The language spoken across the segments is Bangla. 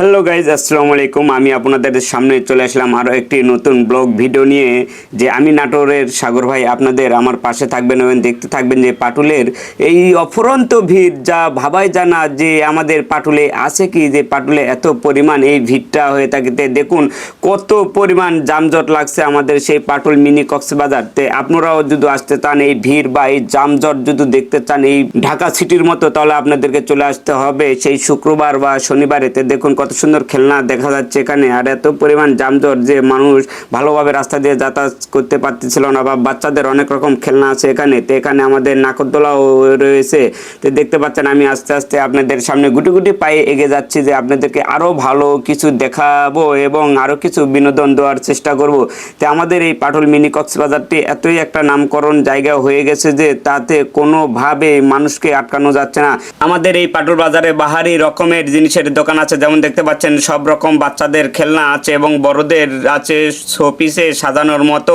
হ্যালো গাইজ আসসালামু আলাইকুম আমি আপনাদের সামনে চলে আসলাম আরও একটি নতুন ব্লগ ভিডিও নিয়ে। যে আমি নাটোরের সাগর ভাই আপনাদের আমার পাশে থাকবেন এবং দেখতে থাকবেন যে পাটুলের এই অফুরন্ত ভিড়, যা ভাবাই জানা যে আমাদের পাটুলে আছে কি, যে পাটুলে এত পরিমাণ এই ভিড়টা হয়ে থাকিতে। দেখুন, কত পরিমাণ যানজট লাগছে আমাদের সেই পাটুল মিনি কক্সবাজার তে। আপনারাও যদি আসতে চান এই ভিড় বা এই যানজট যদি দেখতে চান এই ঢাকা সিটির মতো, তাহলে আপনাদেরকে চলে আসতে হবে সেই শুক্রবার বা শনিবারেতে। দেখুন কত সুন্দর খেলনা দেখা যাচ্ছে এখানে, আর এত পরিমাণ যানজট যে মানুষ ভালোভাবে রাস্তা দিয়ে যাতায়াত করতে পারতেছিল না বা বাচ্চাদের অনেক রকম খেলনা আছে এখানে। তো এখানে আমাদের নাকরদোলাও রয়েছে। তো দেখতে পাচ্ছেন আমি আস্তে আস্তে আপনাদের সামনে গুটি গুটি পায়ে এগিয়ে যাচ্ছি যে আপনাদেরকে আরও ভালো কিছু দেখাবো এবং আরও কিছু বিনোদন দেওয়ার চেষ্টা করব। তো আমাদের এই পাটল মিনি কক্সবাজারটি এতই একটা নামকরণ জায়গা হয়ে গেছে যে তাতে কোনোভাবে মানুষকে আটকানো যাচ্ছে না। আমাদের এই পাটল বাজারে বাহারি রকমের জিনিসের দোকান আছে, যেমন দেখতে পাচ্ছেন, সব রকম বাচ্চাদের খেলনা আছে এবং বড়দের আছে শোপিসে সাজানোর মতো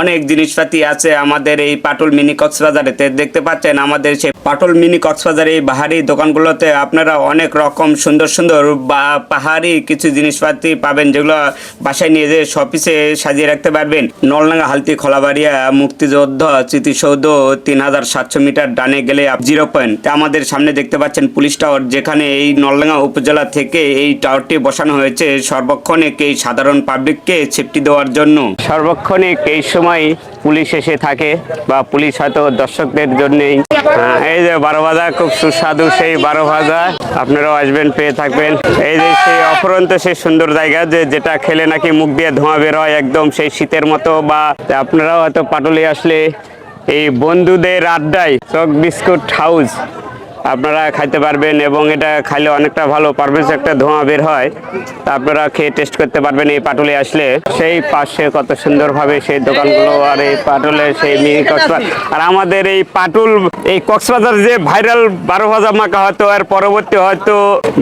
অনেক জিনিসপাতি আছে আমাদের এই পাটুল মিনি কক্সবাজারেতে। দেখতে পাচ্ছেন, আমাদের সেই পাটুল মিনি কক্সবাজার এই বাহারি দোকানগুলোতে আপনারা অনেক রকম সুন্দর সুন্দর বা পাহাড়ি কিছু জিনিসপাতি পাবেন যেগুলো বাসায় নিয়ে যেয়ে শপিসে সাজিয়ে রাখতে পারবেন। নলডাঙ্গা, হালতি, খোলাবাড়িয়া, মুক্তিযোদ্ধ, স্মৃতিসৌধ, তিন হাজার সাতশো মিটার ডানে গেলে জিরো পয়েন্ট। আমাদের সামনে দেখতে পাচ্ছেন পুলিশ টাওয়ার, যেখানে এই নলডাঙ্গা উপজেলা থেকে এই টাওয়ারটি বসানো হয়েছে। সর্বক্ষণিক এই সাধারণ পাবলিককে সেফটি দেওয়ার জন্য। সর্বক্ষণিক এই সময় পুলিশ এসে থাকে বা পুলিশ হয়তো দর্শকদের জন্যই। এই যে বারো ভাজা, খুব সুস্বাদু সেই বারো ভাজা। আপনারাও আসবেন, পেয়ে থাকবেন। এই যে সেই অফুরন্ত সেই সুন্দর জায়গা যে যেটা খেলে নাকি মুখ দিয়ে ধোঁয়া বের হয় একদম সেই শীতের মতো বা আপনারাও হয়তো পাটুলি আসলে এই বন্ধুদের আড্ডায় চক বিস্কুট হাউস আপনারা খাইতে পারবেন এবং এটা খাইলে অনেকটা ভালো পারভেজ একটা ধোঁয়া বের হয়। তা আপনারা খেয়ে টেস্ট করতে পারবেন এই পাটুলে আসলে। সেই পাশে কত সুন্দরভাবে সেই দোকানগুলো আর এই পাটুলে সেই মিনি কক্সবাজার। আর আমাদের এই পাটুল, এই কক্সবাজার যে ভাইরাল বারো ভাজা মাখা হয়তো আর পরবর্তী হয়তো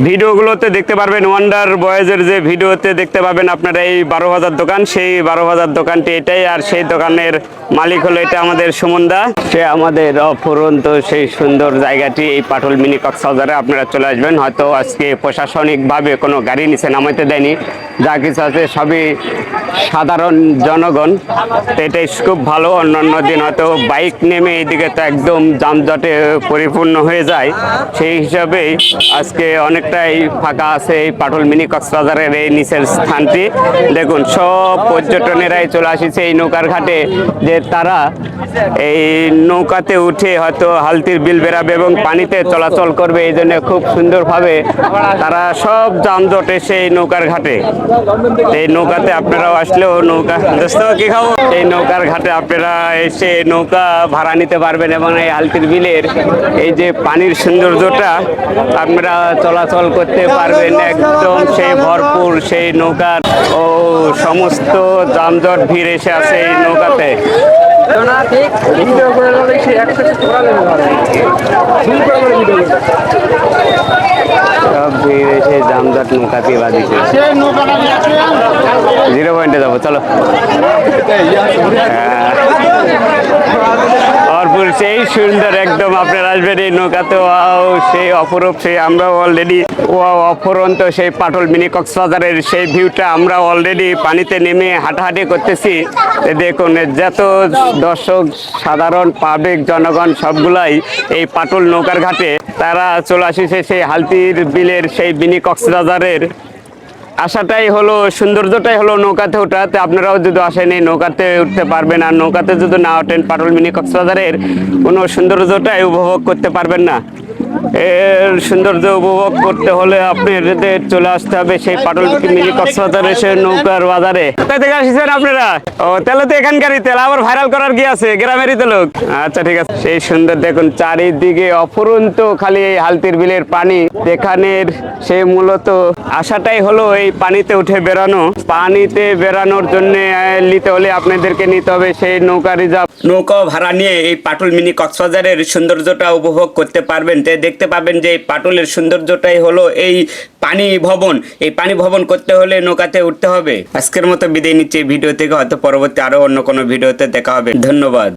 ভিডিওগুলোতে দেখতে পারবেন ওয়ান্ডার বয়েজের যে ভিডিওতে দেখতে পাবেন আপনারা এই বারো হাজার দোকান। সেই বারো হাজার দোকানটি এটাই আর সেই দোকানের মালিক হলো এটা আমাদের সুমনদা। সে আমাদের অফুরন্ত সেই সুন্দর জায়গাটি, এই পাটুল মিনি কক্সবাজারে আপনারা চলে আসবেন। হয়তো আজকে প্রশাসনিকভাবে কোনো গাড়ি নিচে নামাইতে দেয়নি। যা কিছু আছে সবই সাধারণ জনগণ, এটাই খুব ভালো। অন্যান্য দিন হয়তো বাইক নেমে এইদিকে তো একদম যানজটে পরিপূর্ণ হয়ে যায়। সেই হিসাবেই আজকে অনেকটাই ফাঁকা আছে এই পাটুল মিনি কক্সবাজারের এই নিচের স্থানটি। দেখুন, সব পর্যটনেরাই চলে আসিছে এই নৌকার ঘাটে, যে তারা এই নৌকাতে উঠে হয়তো হালতির বিল বেরাবে এবং পানিতে চলাচল করবে, এই জন্য খুব সুন্দরভাবে তারা সব যানজট এসে এই নৌকার ঘাটে। এই নৌকাতে আপনারাও আসলেও নৌকা। দোস্ত, কি খাব এই নৌকার ঘাটে আপনারা এসে নৌকা ভাড়া নিতে পারবেন এবং এই হালতির বিলের এই যে পানির সৌন্দর্যটা আপনারা চলাচল করতে পারবেন একদম সেই ভরপুর সেই নৌকার ও সমস্ত যানজট ভিড় এসে আছে এই নৌকাতে। সব ভিড় এসে নৌকা পেয়ে বাদিছে জিরো পয়েন্টে যাব চলো হ্যাঁ। সেই সুন্দর একদম আপনার আসবেন এই নৌকাতে। ওয়াও, সেই অপরূপ, সেই আমরা অলরেডি ওয়াও অপরন্ত সেই পাটল মিনি কক্সবাজারের সেই ভিউটা আমরা অলরেডি পানিতে নেমে হাঁটাহাঁটি করতেছি। দেখুন যত দর্শক, সাধারণ পাবলিক জনগণ সবগুলাই এই পাটল নৌকার ঘাটে, তারা চলে আসিছে সেই হালতির বিলের সেই মিনি কক্সবাজারের আশাটাই হলো, সৌন্দর্যটাই হলো নৌকাতে ওঠাতে আপনারাও যদি আসেন এই নৌকাতে উঠতে পারবেন আর নৌকাতে যদি না ওঠেন, পাটল মিনি কক্সবাজারের কোনো সৌন্দর্যটাই উপভোগ করতে পারবেন না। এর সৌন্দর্য উপভোগ করতে হলে আপনাদের চলে আসতে হবে সেই পাটল মিনি কক্সবাজারের সেই নৌকার বাজারে। কোথায় থেকে আসছেন আপনারা? ও তাহলে তো এখানকারই তেল, আবার ভাইরাল করার কি আছে? গ্রামেরই তো লোক। আচ্ছা ঠিক আছে। সেই সুন্দর দেখুন, চারিদিকে অফুরন্ত খালি এই হালতির বিলের পানি। এখানের সে মূলত আশাটাই হলো এই পানিতে উঠে বেরানো পানিতে বেরানোর জন্য নিতে হলে আপনাদেরকে নিতে হবে সেই নৌকা রিজার্ভ। নৌকা ভাড়া নিয়ে এই পাটুল মিনি কক্সবাজারের সৌন্দর্যটা উপভোগ করতে পারবেন। দেখতে পাবেন যে পাটলের সৌন্দর্যটাই হলো এই পানি ভবন। এই পানি ভবন করতে হলে নৌকাতে উঠতে হবে। আজকের মতো বিদায় নিচ্ছে ভিডিও থেকে, হয়তো পরবর্তী আরও অন্য কোনো ভিডিওতে দেখা হবে। ধন্যবাদ।